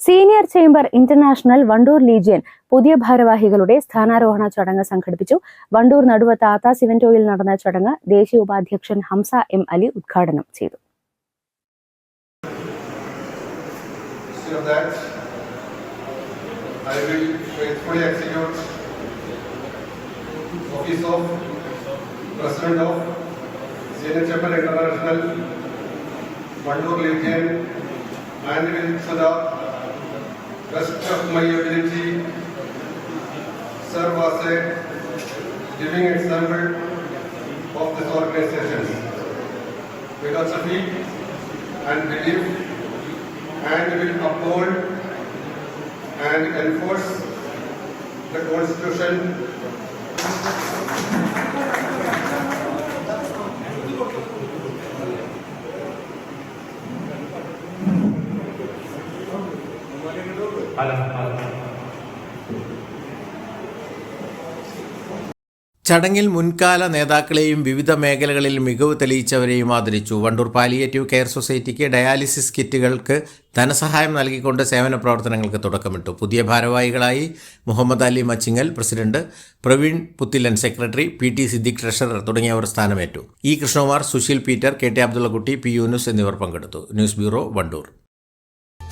Senior chamber international Wandoor legion പുതിയ ഭാരവാഹികളുടെ സ്ഥാനാരോഹണ ചടങ്ങ് സംഘടിപ്പിച്ചു. വണ്ടൂർ നടുവത്ത് താത്ത സിവന്റോയിൽ നടന്ന ചടങ്ങ് ദേശീയ ഉപാധ്യക്ഷൻ ഹംസ എം അലി ഉദ്ഘാടനം ചെയ്തു. Best of my ability serve as a living example of this organization. Philosophy and belief and will uphold and enforce the Constitution ചടങ്ങിൽ മുൻകാല നേതാക്കളെയും വിവിധ മേഖലകളിൽ മികവ് തെളിയിച്ചവരെയും ആദരിച്ചു. വണ്ടൂർ പാലിയേറ്റീവ് കെയർ സൊസൈറ്റിക്ക് ഡയാലിസിസ് കിറ്റുകൾക്ക് ധനസഹായം നൽകിക്കൊണ്ട് സേവന പ്രവർത്തനങ്ങൾക്ക് തുടക്കമിട്ടു. പുതിയ ഭാരവാഹികളായി Muhammad Ali Machingal president Praveen Puthilan secretary P T Siddique treasurer തുടങ്ങിയവർ സ്ഥാനമേറ്റു. E Krishnakumar Susheel Peter K T Abdullakutty P Yunus എന്നിവർ പങ്കെടുത്തു. News bureau Wandoor.